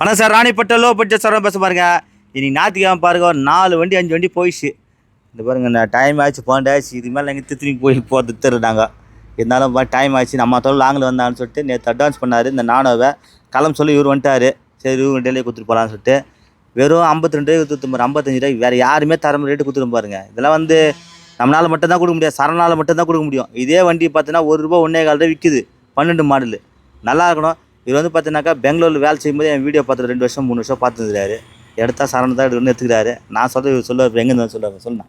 வணக்கம் sir Ranipet low budget sir பேச பாருங்க. இன்னைக்கு ஞாயிற்றுக்கிழமை பாருங்க ஒரு நாலு வண்டி அஞ்சு வண்டி போயிடுச்சு. இந்த பாருங்க நான் டைம் ஆச்சு பன்னெண்டு ஆச்சு. இது மேலே எங்கள் திருத்தி போய் போகிறது தருனாங்க இருந்தாலும் டைம் ஆச்சு. நம்ம தோல் லாங்கில் வந்தான்னு சொல்லிட்டு நேற்று அட்வான்ஸ் பண்ணார். இந்த நானோவை களம் சொல்லி இவர் வந்துட்டார். சரி இவங்க டெல்லியை கொடுத்துட்டு போகலான்னு சொல்லிட்டு. வெறும் ஐம்பத்தி ரெண்டு ரூபாய் கொடுத்து ஐம்பத்தஞ்சு ரூபாய் வேறு யாருமே தர ரேட்டு கொடுத்துட்டு பாருங்க. இதெல்லாம் வந்து நம்மளால் மட்டும் தான் கொடுக்க முடியாது சரணால் மட்டும் தான் கொடுக்க முடியும். இதே வண்டி பார்த்தீங்கன்னா ஒரு ரூபா ஒன்றே கால் ரூபாய் விற்கிது பன்னெண்டு மாடலு. நல்லா இருக்கணும். இவர் வந்து பார்த்தீங்கன்னாக்கா பெங்களூரில் வேலை செய்யும்போது என் வீடியோ பார்த்துட்டு ரெண்டு வருஷம் மூணு வருஷம் பார்த்துருக்காரு எடுத்தா சரணம் தான் எடுக்கணும்னு எடுத்துக்கிறாரு. நான் சொல்ல இவர் சொல்லுவார் எங்கே இருந்தாலும் சொல்லுவார் சொல்லுண்ணா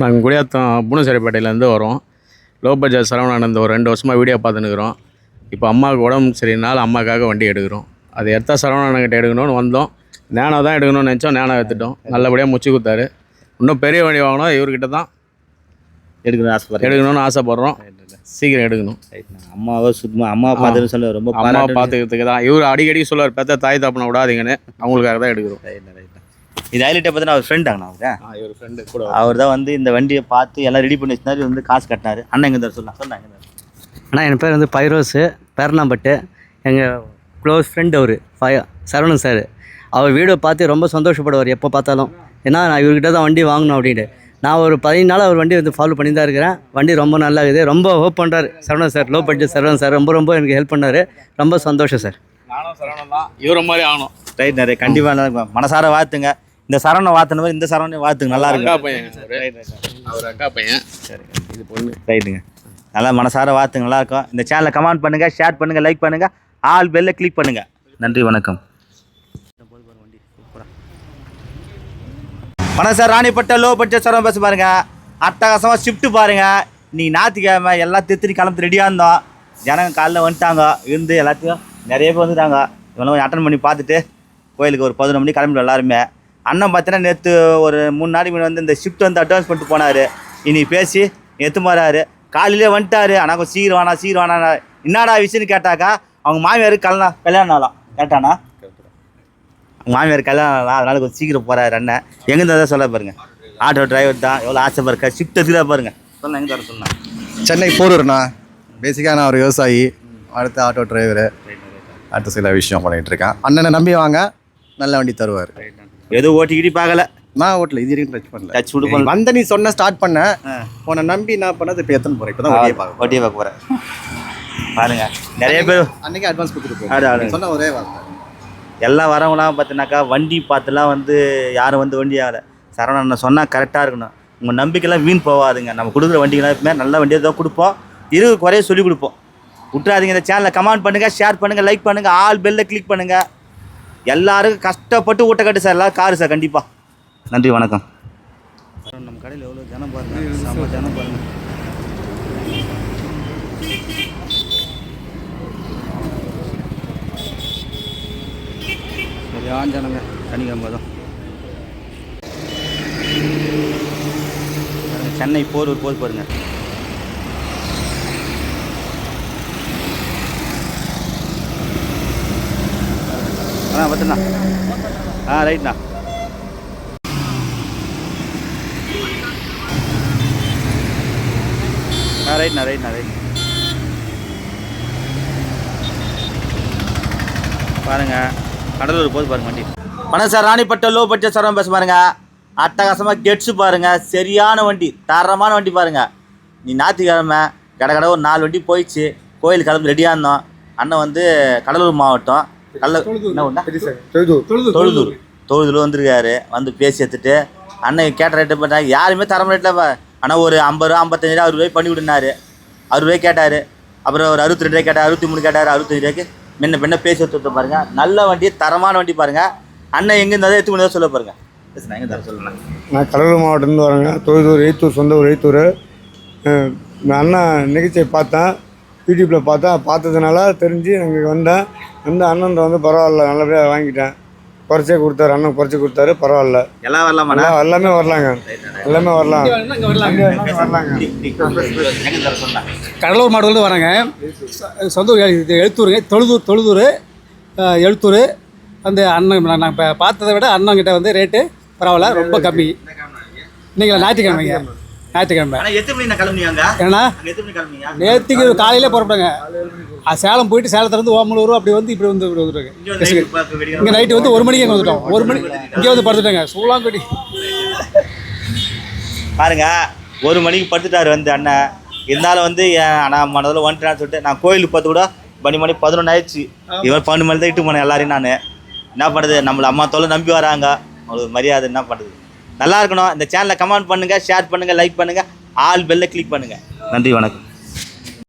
நாங்கள் குடியாத்தம் புனசரிப்பேட்டையிலேருந்து வரோம். லோ பட்ஜெட் சரவணானந்த் ஒரு ரெண்டு வருஷமாக வீடியோ பார்த்துன்னுக்குறோம். இப்போ அம்மாவுக்கு உடம்பு சரினால அம்மாக்காக வண்டி எடுக்கிறோம். அது எடுத்தா சரவணானங்கிட்ட எடுக்கணும்னு வந்தோம். நேனோ தான் எடுக்கணும்னு நினச்சோம் நேனோ எடுத்துட்டோம். நல்லபடியாக முச்சு கொடுத்தாரு. இன்னும் பெரிய வண்டி வாங்கினோம் இவர்கிட்ட தான். எடுக்கணும்னு ஆசைப்படுறேன். எடுக்கணும்னு ஆசைப்பட்றோம். சீக்கிரம் எடுக்கணும். அம்மாவை சுத்தமாக அம்மாவை பார்த்துட்டு சொல்லுவார் ரொம்ப அம்மா. பார்த்துக்கிறதுக்கு தான். இவர் அடிக்கடி சொல்லுவார் பெத்த தாய் தாப்பனை விடாதீங்கன்னு. அவங்களுக்காக தான் எடுக்கிறோம். இது ஹைலைட்டை பார்த்தீங்கன்னா அவர் ஃப்ரெண்டாங்கண்ணா அவரு இவர் ஃப்ரெண்டு கூட அவர் தான் வந்து இந்த வண்டியை பார்த்து எல்லாம் ரெடி பண்ணி வச்சிருந்தாரு வந்து காசு கட்டினாரு. அண்ணன் எங்கே சொல்லலாம் சொன்னாங்க அண்ணா என் பேர் வந்து பைரோஸு பேர்லாம்பட்டு எங்கள் க்ளோஸ் ஃப்ரெண்ட் அவர் ஃபை சரவணன் சார். அவர் வீடியோ பார்த்து ரொம்ப சந்தோஷப்படுவார் எப்போ பார்த்தாலும். ஏன்னா நான் இவர்கிட்ட தான் வண்டி வாங்கணும் அப்படின்ட்டு. நான் ஒரு பதினஞ்சு நாள் அவர் வண்டி வந்து ஃபாலோ பண்ணி தான் இருக்கிறேன். வண்டி ரொம்ப நல்லா இருக்குது ரொம்ப ஹோப் பண்ணுறாரு Saravanan sir low budget Saravanan sir ரொம்ப ரொம்ப எனக்கு ஹெல்ப் பண்ணார். ரொம்ப சந்தோஷம் சார் நானும் சரவணன் தான். இவரை மாதிரி ஆகணும். ரைட் நிறைய கண்டிப்பாக நல்லா இருக்கும். மனசார வாழ்த்துங்க. இந்த சரவணை வாழ்த்துன மாதிரி இந்த சரவணை வாழ்த்துங்க. நல்லா அக்கா இருக்கும் பையன் அவர் அக்கா பையன். சரி. இது பொண்ணு ரைட்டுங்க நல்லா மனசார வாழ்த்துங்க. நல்லா இருக்கும். இந்த சேனலை கமெண்ட் பண்ணுங்கள் ஷேர் பண்ணுங்கள் லைக் பண்ணுங்கள் ஆல் பெல்ல கிளிக் பண்ணுங்கள் நன்றி வணக்கம். வணக்கம் sir Ranipet low budget Saravanan பேச பாருங்க. அட்டகாசமாக ஷிஃப்ட்டு பாருங்க. நீ ஞாயிற்றுக்கிழமை எல்லாம் திருத்தி கிளம்பி ரெடியாக இருந்தோம். ஜனங்க காலைல வந்துட்டாங்க. இருந்து எல்லாத்தையும் நிறைய பேர் வந்துட்டாங்க. இவனை கொஞ்சம் அட்டன் பண்ணி பார்த்துட்டு கோயிலுக்கு ஒரு பதினொன்று மணி கிளம்பிட்டு எல்லாருமே. அண்ணன் பார்த்தீங்கன்னா நேற்று ஒரு மூணு நாளைக்கு முன்னாடி வந்து இந்த ஷிஃப்ட் வந்து அட்வான்ஸ் பண்ணிட்டு போனார். இனி பேசி எத்து மாறாரு காலையிலே வந்துட்டாரு. ஆனால் கொஞ்சம் சீக்கிரம் வேணா சீக்கிரம் வேணா என்னடா விஷயம்னு கேட்டாக்கா அவங்க மாமியாருக்கு கல்யாணம் கல்யாணம் ஆகலாம் கேட்டானா? மாமியார் கல்யாணம் அதனால கொஞ்சம் சீக்கிரம் போகிறாரு அண்ணன் எங்கேருந்து தான் சொல்ல பாருங்க. ஆட்டோ டிரைவர் தான் எவ்வளோ ஆசை பாருங்க ஷிஃப்ட் எடுத்துக்கிறா பாருங்க. சொல்ல எங்கே தர சொன்னா? சென்னை போரூர்ண்ணா பேசிக்காக நான் ஒரு விவசாயி அடுத்து ஆட்டோ டிரைவரு அடுத்த சில விஷயம் பண்ணிகிட்டு இருக்கேன். அண்ணனை நம்பி வாங்க நல்ல வண்டி தருவார். எதுவும் ஓட்டிக்கிட்டி பார்க்கல. நான் ஓட்டல இது வரைக்கும் டச் பண்ணல. டச் விடு பண்ணல வந்த நீ சொன்ன ஸ்டார்ட் பண்ண. உன்னை நம்பி நான் பண்ணது இப்போ எத்தனை போகிறேன் இப்போ தான் வண்டியை பார்க்க ஓட்டியே பார்க்க போகிறேன் பாருங்க. நிறைய பேர் அன்னைக்கு அட்வான்ஸ் கொடுத்துட்டு. போகிறேன் சொன்ன ஒரே வார்த்தை. எல்லாம் வரவங்களாம் பார்த்தீங்கனாக்கா வண்டி பார்த்துலாம் வந்து யாரும் வந்து வண்டி ஆகலை. சரவணன் சொன்னால் கரெக்டாக இருக்கணும். உங்கள் நம்பிக்கைலாம் வீண் போகாதுங்க. நம்ம கொடுக்குற வண்டிகளாம் எப்பவுமே நல்ல வண்டியை தான் கொடுப்போம். இரு குறைய சொல்லி கொடுப்போம். விட்றாதீங்க இந்த சேனலை கமெண்ட் பண்ணுங்கள் ஷேர் பண்ணுங்கள் லைக் பண்ணுங்கள் ஆல் பெல்ல கிளிக் பண்ணுங்கள் எல்லாருக்கும் கஷ்டப்பட்டு ஊட்ட கட்டு சார். எல்லாம் காரு சார் கண்டிப்பாக நன்றி வணக்கம். நம்ம கடையில் எவ்வளோ ஜனம் பாருங்கள் செம்ம ஜனம் பாருங்கள் யான் ஜனங்க சனிக்கிழமை தான். சென்னை போரூர் போது பாருங்க. ஆ பத்துண்ணா ஆ ரைட்ண்ணா. ஆ ரைட்ண்ணா ரைட்ண்ணா ரைட் பாருங்க. கடலூர் போது பாருங்க வண்டி. வணக்கம் sir Ranipet low budget Saravanan பேச பாருங்க. அட்டகாசமாக கெட்ஸு பாருங்க. சரியான வண்டி தரமான வண்டி பாருங்க. நீ ஞாயிற்றுக்கிழமை கடை கடை ஒரு நாலு வண்டி போயிடுச்சு. கோயில் கிளம்பி ரெடியாக இருந்தோம். அண்ணன் வந்து கடலூர் மாவட்டம். கடல என்ன ஊர்ண்ணா? தொழுதூர். தொழுதூர் வந்திருக்காரு. வந்து பேசி எடுத்துட்டு அண்ணன் கேட்ட ரேட்டு பண்ணாங்க யாருமே தர ரேட்டில் ஆனால் ஒரு ஐம்பது ரூபா ஐம்பத்தஞ்சு ரூபா அறுபது ரூபாய் பண்ணி விடுனாரு. அறுபது ரூபாய் கேட்டார். அப்புறம் ஒரு அறுபத்தி ரெண்டு ரூபாய் கேட்டார் அறுபத்தி மூணு கேட்டார் அறுபத்தஞ்சு ரூபாய்க்கு முன்ன பின்ன பேசி எடுத்து பாருங்க. நல்ல வண்டி தரமான வண்டி பாருங்க. அண்ணன் எங்கே இருந்தாலும் எடுத்து கொண்டு சொல்ல பாருங்க. பேசுனா எங்கே தர சொல்லுண்ணா நான் கடலூர் மாவட்டத்துலேருந்து வரேங்க. தொழுதூர் எய்த்தூர் சொந்த ஊர் எய்த்தூர் நான் அண்ணன் நிகழ்ச்சியை பார்த்தேன். யூடியூப்பில் பார்த்தேன். பார்த்ததுனால தெரிஞ்சு எனக்கு வந்தேன். வந்து அண்ணன் வந்து பரவாயில்ல நல்லபடியாக வாங்கிட்டேன். குறைச்சே கொடுத்தாரு அண்ணன் குறைச்சி கொடுத்தாரு பரவாயில்ல. எல்லாம் வரலாமாண்ணா எல்லாம் எல்லாமே வரலாங்க. எல்லாமே வரலாம். வரலாங்க. கடலூர் மாவட்டத்துலேருந்து வரேங்க. சொ- சொந்த ஊர் இது எழுத்தூருங்க. தொழுதூர் தொழுதூர் எழுத்தூர். அந்த அண்ணன் நான் நான் இப்போ பார்த்ததை விட அண்ணன்கிட்ட வந்து ரேட்டு பரவாயில்ல ரொம்ப கம்மி. இன்னைக்கு ஞாயிற்றுக்கிழமைங்க. ஞாயிற்றுக்கிழமை. ஏன்னா நேற்றுக்கு காலையிலே புறப்படுங்க ஆ, சேலம் போயிட்டு சேலத்துலேருந்து ஓமலூர் அப்படி வந்து இப்படி வந்து வந்துருங்க இங்கே நைட்டு வந்து ஒரு மணிக்கு இங்கே வந்துட்டோம். ஒரு மணி இங்கே வந்து படுத்துட்டேங்க. சூளாங்கடி பாருங்க ஒரு மணிக்கு படுத்துட்டாரு வந்து அண்ணன் இருந்தாலும் வந்து நான் மனதில் வந்துட்டேன்னு சொல்லிட்டு நான் கோயிலுக்கு பார்த்து கூட மணி மணி பதினொன்று ஆயிடுச்சு. இவன் பன்னெண்டு மணி தான் இட்டு போனேன் எல்லாரையும் நான். என்ன பண்ணுறது நம்மளை அம்மா தொலை நம்பி வராங்க. அவங்களுக்கு மரியாதை என்ன பண்ணுறது நல்லா இருக்கணும். இந்த சேனலை கமெண்ட் பண்ணுங்கள் ஷேர் பண்ணுங்கள் லைக் பண்ணுங்கள் ஆல் பெல்லை கிளிக் பண்ணுங்கள் நன்றி வணக்கம்.